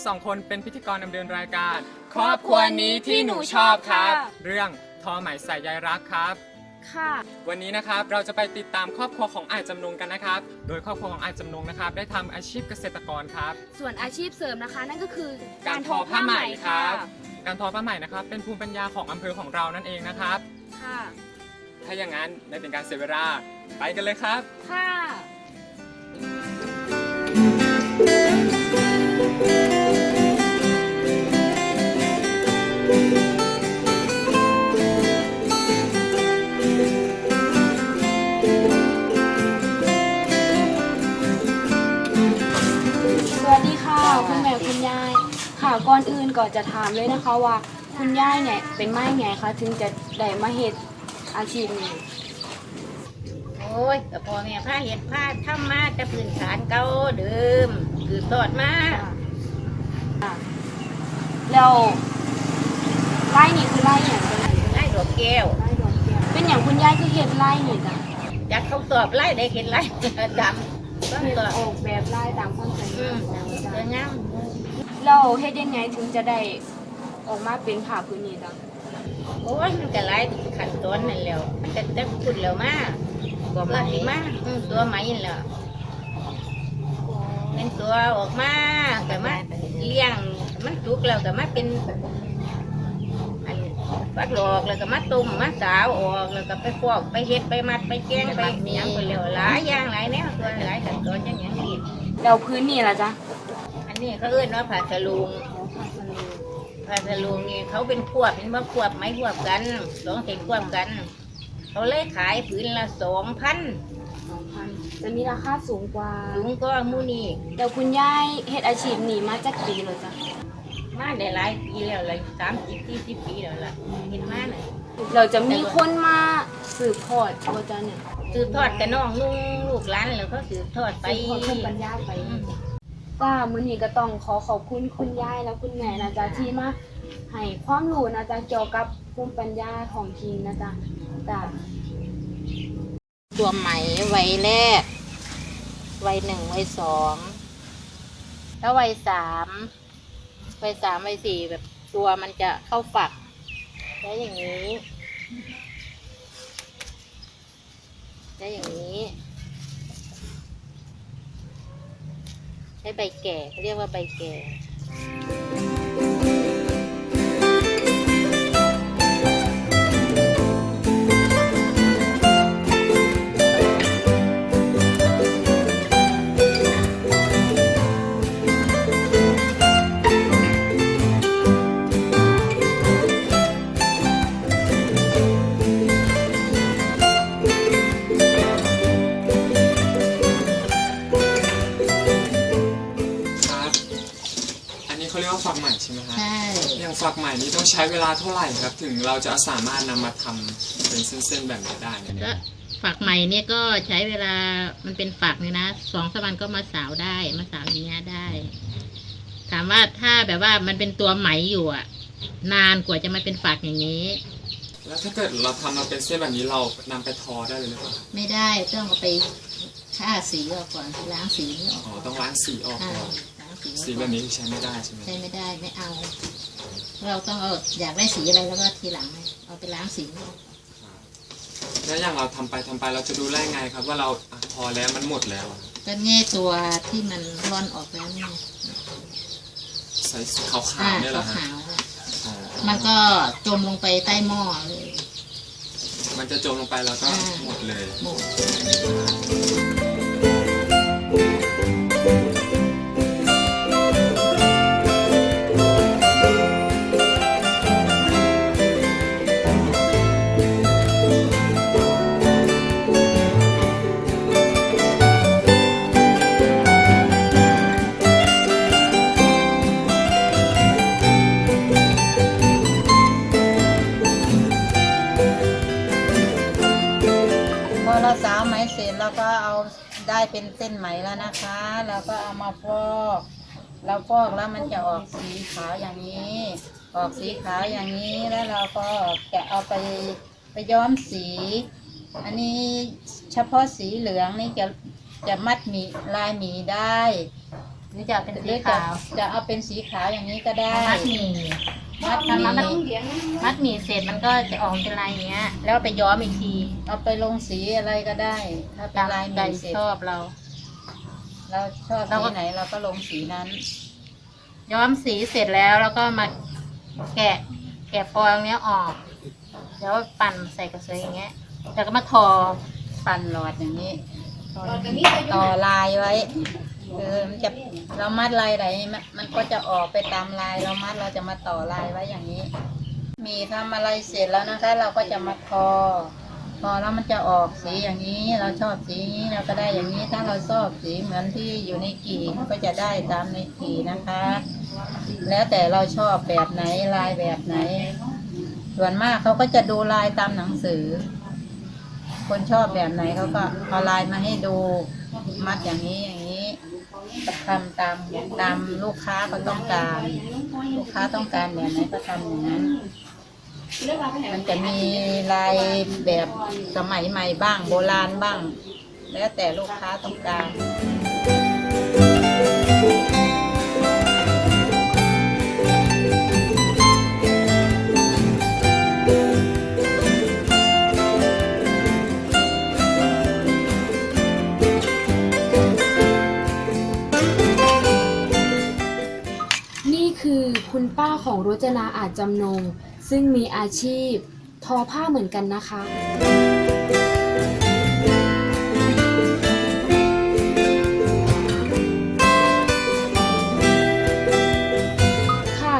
ปูค่ะเราสองคนเป็นพิธีกรดำเนินรายการ ครอบครัวนี้ที่หนูชอบครับเรื่องทอไหมใส่ใยรักครับ ค่ะ วันนี้นะครับเราจะไปติดตามครอบครัวของอายจำนงกันนะครับ โดยครอบครัวของอายจำนงนะครับ ได้ทำอาชีพเกษตรกรครับ ส่วนอาชีพเสริมนะคะ นั่นก็คือการทอผ้าไหมครับ การทอผ้าไหมนะครับ เป็นภูมิปัญญาของอำเภอของเรานั่นเองนะครับ ค่ะ ถ้าอย่างนั้นไม่เป็นการเสียเวลาไปกันเลยครับ ค่ะส จะถามเลยนะคะว่าคุณยายเนี่ยเป็นไม้ไงคะถึงจะได้มาเฮ็ดอาชีพนี้โอ้ยก็พ่อแม่พาเห็ดพาทำมาแต่พื้นฐานเก่าเดิมคือตอดมาค่ะแล้วไร่นี่คือไร่อย่างไรไล่ดอกแก้วไร่ดอกแก้วเป็นอย่างคุณยายคือเฮ็ดไร่นี่จ้ะอยากเขาสอบไล่ได้เห็นไล่ดำต้องเฮ็ดสอบออกแบบไร่ตามความสวยอืงามมของสจ้ะวยงาม เราเฮ็ดยังไงถึงจะได้ออกมาเป็นผ้าพื้นนี้จ้ะโอ้ยมันก็ไล่ขั้นตอนนั่นแหล้ว มันก็จะพูดแล้วมาบอกว่าสิมาอืมตัวไหมนั่นแหล้วเป็นตัวออกมาก็มาเลี้ยงมันสุกแล้วก็มาเป็นอันฟักหลอกแล้วก็มาตุ่มมาสาวออกแล้วก็ไปฟอกไปเฮ็ดไปมัดไปแกงไปหยังไปแล้วหลายอย่างหลายแนวตัวหลายขั้นตอนอย่างอย่างนี้แล้วพื้นนี่ล่ะจ้ะอั นนี้เขาเอื้นว่าผาสะลุงผาสะลุงนี่เขาเป็นพวบเป็นว่าพวบไม้พวบกันสองเส้นพวบกัน เขาเลยขายผืนละสองพัน2,000จะมีราคาสูงกว่าลุงก็มูนี่แล้วคุณยายเฮ็ดอาชีพนี้มาจากปีแล้วจ้ะมาได้หลายปีแล้วเลยสามสิบสี่สิบปีแล้วล่ะเห็นมาน่ะเราจะมีคนมาสืบทอดบ่จ้ะเนี่ยสืบทอดกับน้องลุงลูกหลานแล้วเขาสืบทอดไปสืบทอดภูมิปัญญาไปอืม จ้ามื้อนี้ก็ต้องขอขอบคุณคุณยายและคุณแม่นะจ๊ะที่มาให้ความรู้นะจ๊ะเกี่ยวกับภูมิปัญญาท้องถิ่นนะจ๊ะจ้าตัวไหมวัยแรก ไวัยหนึ่งไวัยสองแล้วไวัยสามไวัยสามไวัยสี่แบบตัวมันจะเข้าฝักแล้วอย่างนี้แล้วอย่างนี้ ใช้ใบแก่เขาเรียกว่าใบแก่ ใหม่นี้ต้องใช้เวลาเท่าไหร่ครับ ถึงเราจะสามารถนำมาทำเป็นเส้นๆแบบนี้ได้เนี่ยก็ฝักใหม่เนี่ยก็ใช้เวลามันเป็นฝักเนี่ยนะสองสามวันก็มาสาวได้ มาสาวอย่างเงี้ยได้ ถามว่าถ้าแบบว่ามันเป็นตัวไหมอยู่อะนานกว่าจะมาเป็นฝักอย่างนี้ แล้วถ้าเกิดเราทำมาเป็นเส้นแบบนี้เรานำไปทอได้เลยหรือเปล่าครับไม่ได้ต้องเอาไปฆ่าสีออกก่อนล้างสีนี่ออกอ๋อต้องล้างสีออกอ่าก่อนล้างสีออกสีก่แบอนบนี้ใช้ไม่ได้ใช่ไหมใช้ไม่ได้ไม่เอา เราต้องเอาอยากได้สีอะไรแล้วก็ทีหลังเอาไปล้างสีออกแล้วอย่างเราทำไปทำไปเราจะดูได้ไงครับ ว่าเราอะพอแล้วมันหมดแล้วอะก็แง่ตัวที่มันร่อนออกแล้วเนี่ยใส่สีขาวอ่าๆเนี่ยเหรอฮะขาวๆอะอ๋อมันก็จมลงไปใต้หม้อเลย มันจะจมลงไปแล้วก็อ่า หมดเลย หมด เราสาวไหมเสร็จเราก็เอาได้เป็นเส้นไหมแล้วนะคะ เราก็เอามาฟอกเราฟอกแล้วมันจะออกสีขาวอย่างนี้ ออกสีขาวอย่างนี้แล้วเราก็จะเอาไปไปย้อมสี อันนี้เฉพาะสีเหลืองนี่จะจะมัดหมีลายหมีได้ หรือจะเอาเป็นหสีรือจะขาว จะเอาเป็นสีขาวอย่างนี้ก็ได้ มัดหมี่ มัดหถ้ามัดมี่มัดหมี่เสร็จมันก็จะออกเป็นลายอย่างเงี้ย แล้วไปย้อมอีกทีเอาไปลงสีอะไรก็ได้ ถ้าเป็นตามลายหใจมี่เสร็จชอบเรา เราชอบเราก็สีไหนเราก็ลงสีนั้น ย้อมสีเสร็จแล้วแล้วก็มาแกะ แกะฟองเนี้ยออก แล้วปั่นใส่กระเซยอย่างเงี้ยแล้วก็มาทอ ปั่นหลอดอย่างนี้ทอต่อลายไว้ คือมันจะเรามัดลายไหนมันก็จะออกไปตามลาย เรามัดเราจะมาต่อลายไว้อย่างนี้ มีทำอะไรเสร็จแล้วนะคะ เราก็จะมาทอทอแล้วมันจะออกสีอย่างนี้เราชอบสีนี้เราก็ได้อย่างนี้ถ้าเราชอบสีเหมือนที่อยู่ในกี่ก็จะได้ตามในกี่นะคะ แล้วแต่เราชอบแบบไหนลายแบบไหน ส่วนมากเขาก็จะดูลายตามหนังสือ คนชอบแบบไหนเขาก็เอาลายมาให้ดูมัดอย่างนี้อย่างนี้ ทำตามตามลูกค้าเขาต้องการ ลูกค้าต้องการแบบไหนก็ทำอย่างนั้น มันจะมีลายแบบสมัยใหม่บ้างโบราณบ้าง แล้วแต่ลูกค้าต้องการ จจำนง ซึ่งมีอาชีพทอผ้าเหมือนกันนะคะค่ะ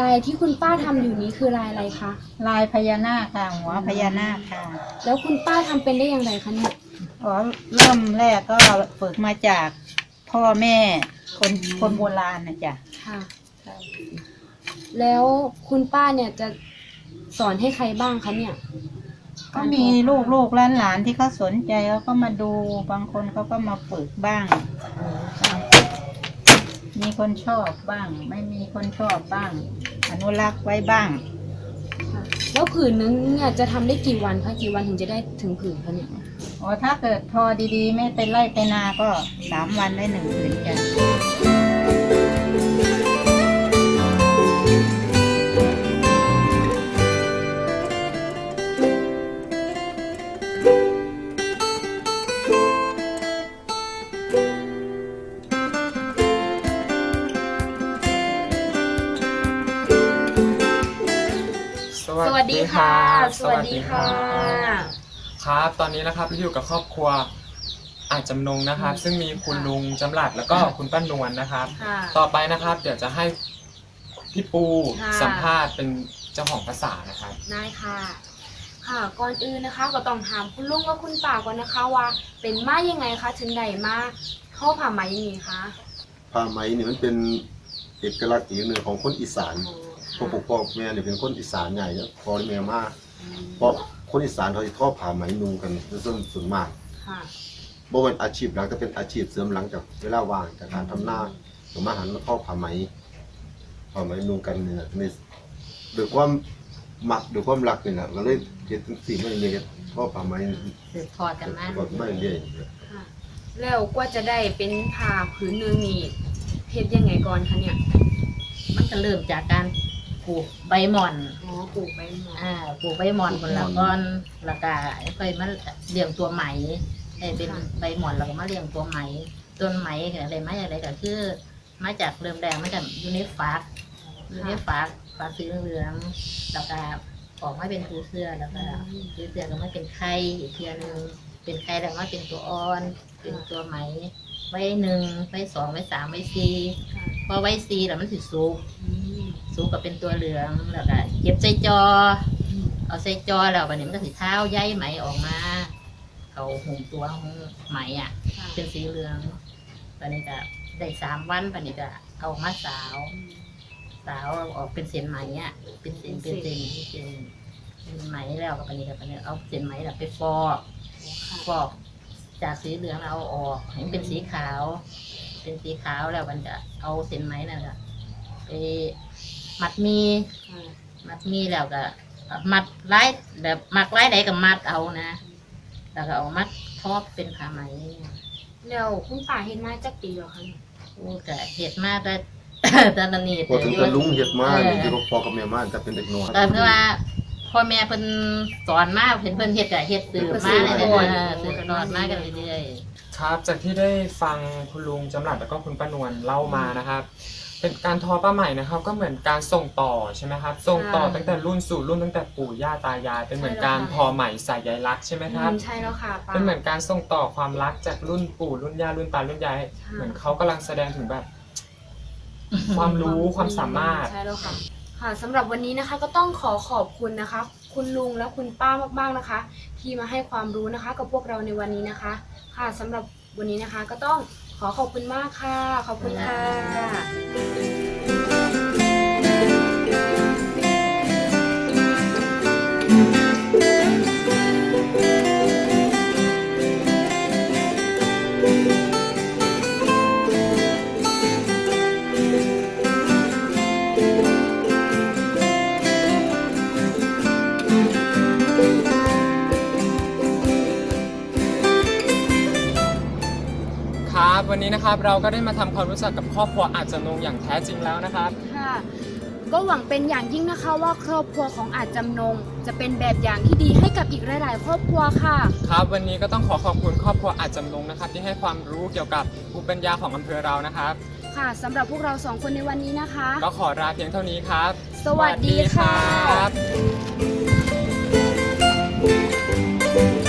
ลายที่คุณป้าทำอยู่นี้คือลายอะไรคะ ลายพญานาคค่ะหัวพญานาคค่ะ แล้วคุณป้าทำเป็นได้อย่างไรคะเนี่ยอ๋อเริ่มแรกก็ฝึกมาจากพ่อแม่คนคนโบราณนะจ๊ะค่ะ แล้วคุณป้าเนี่ยจะสอนให้ใครบ้างคะเนี่ยก็มีลูกลูกหลานหลานๆที่เขาสนใจเขาก็มาดูบางคนเขาก็มาฝึกบ้าง มีคนชอบบ้าง ไม่มีคนชอบบ้าง อนุรักษ์ไว้บ้างค่ะแล้วผืนนึงเนี่ยจะทำได้กี่วันคะกี่วันถึงจะได้ถึงผืนคะเนี่ยอ๋อถ้าเกิดพอดีๆ ไม่ไปไล่ไปนาก็สามวันได้หนึ่งผืนจ้ะ วัสดีค่ะ ครับ ตอนนี้นะครับเราอยู่กับครอบครัวอาจจำนงนะครับ ซึ่งมีคุณลุงจำหลัดแล้วก็คุณป้านวลนะครับ ค่ะ ต่อไปนะครับ เดี๋ยวจะให้พี่ปูค่ะ สัมภาษณ์เป็นเจ้าของภาษานะครับ ได้ค่ะ ค่ะก่อนอื่นนะคะ ก็ต้องถามคุณลุงกับคุณป่าก่อนนะคะว่า เป็นมายังไงคะถึงได้มาเข้าผ่าไหมอย่างนี้คะผ้าไหมนี่มันเป็นเอกลักษณ์อีกหนึ่งของคนอีสาน พ่อปกพ่อแม่เนี่ยเป็นคนอีสานใหญ่เนี่ยพ่อแม่มากเพราะคนอีสานเขาจะทอผ้าไหมนุ่งกันส่วนส่วนมากค่ะบ่เป็นอาชีพหลักแต่เป็นอาชีพเสริมหลังจากเวลาว่างจากการทำนาผมมาหันมาทอผ้าไหมผ้าไหมนุ่งกันเนี่ยนี่ด้วยความมักด้วยความรักนี่แหละก็เลยเฮ็ดทั้งสี่ไม่เลยเฮ็ดทอผ้าไหมสืบทอดกันมาก็ไม่เรื่อยค่ะแล้วกว่าจะได้เป็นผ้าผืนหนึงนี่เฮ็ดยังไงก่อนคะเนี่ย มันก็เริ่มจากการ ปลูกใบหม่อน อ๋อปลูกใบหมอนอ่าปลูกใบหม่อนคนละก้อนแล้วก็ค่อยมาเลี้ยงตัวไหมได้เป็นใบหม่อนแล้วก็มาเลี้ยงตัวไหมต้นไหมก็อะไรมาอะไรก็คือมาจากเริ่มแดงมาจากอยู่ในฟักอยู่ในฟักฟักสีเหลืองๆแล้วก็ออกมาเป็นผูเสื้อแล้วก็ผูเสื้อก็มาเป็นไข่อีกเทียหนึงเป็นไข่แล้วมาเป็นตัวอ่อน เป็นตัวไหม ไว้หนึ่งไว้สองไว้สามไว้สี่ค่ะพอไว้สี่แล้วมันสิสุก อืม สูงกับเป็นตัวเหลืองแล้วก็เก็บใส่จอ เอาใส่จอแล้วบัดนี้มันก็สีเท้าใยไหมออกมา เขาหุมตัวของไหมอะค่ะ เป็นสีเหลืองบัดนี้ก็ได้สามวันบัดนี้ก็เอามาสาว สาวเอาออกเป็นเส้นไหมอะ เป็นเส้นเป็นเส้นเป็นเส้นเป็นไหมแล้วก็บัดนี้ก็บัดนี้เอาเส้นไหมแล้วไปฟอกค่ะฟอกจากสีเหลืองแล้วเอาออกให้มันเป็นสีขาว เป็นสีขาวแล้วมันจะเอาเส้นไหมนั่นก็ไป มัดหมีค่ะมัดมีแล้วก็มัดไล่แบบมักไล่ใดก็มัดเอานะแล้วก็เอามัดทอบเป็นผ้าไหมแล้วคุณป่าเฮ็ดมาจักปีแล้วคะเนี่ยโกูกะเฮ็ดมาแต่ ตอนนี้พอถึงอยู่จะลุงเฮ็ดมาเออที่พ่อกับแม่มาจะเป็นเด็กน้อยแต่คือว่าพ่อแม่เพิ่นสอนมาเห็นเพิ่นเฮ็ดกะเฮ็ดสืบมาเลยเด้อสืบทอดมากันเรื่อยๆ ครับจากที่ได้ฟังคุณลุงจำหลัดแล้วก็คุณป้านวลเล่ามานะครับ เป็นการทอป้าใหม่นะครับ ก็เหมือนการส่งต่อใช่ไหมครับ ส่งต่อตั้งแต่รุ่นสู่รุ่นตั้งแต่ปู่ย่าตายายเป็นเหมือนการทอใหม่สายใยรักใช่ไหมครับอืมใช่แล้วค่ะป้าเป็นเหมือนการส่งต่อความรักจากรุ่นปู่รุ่นย่ารุ่นตารุ่นยายเหมือนเขากำลังแสดงถึงแบบ ความรู้ความสามารถใช่แล้วค่ะค่ะสำหรับวันนี้นะคะก็ต้องขอขอบคุณนะคะ คุณลุงและคุณป้ามากๆนะคะ ที่มาให้ความรู้นะคะ กับพวกเราในวันนี้นะคะ ค่ะสำหรับวันนี้นะคะก็ต้อง ขอขอบคุณมากค่ะ ขอบคุณค่ะ นะครับ เราก็ได้มาทำความรู้จักกับครอบครัวอาจจะนงอย่างแท้จริงแล้วนะครับ ค่ะ ก็หวังเป็นอย่างยิ่งนะคะว่าครอบครัวของอาจจำนง จะเป็นแบบอย่างที่ดีให้กับอีกหลาย ๆ ครอบครัวค่ะ ครับ วันนี้ก็ต้องขอขอบคุณครอบครัวอาจจำนงนะครับ ที่ให้ความรู้เกี่ยวกับภูมิปัญญาของอำเภอเรานะครับ ค่ะสำหรับพวกเราสองคนในวันนี้นะคะ ก็ขอลาเพียงเท่านี้ครับ สวัสดีค่ะ สวัสดีครับ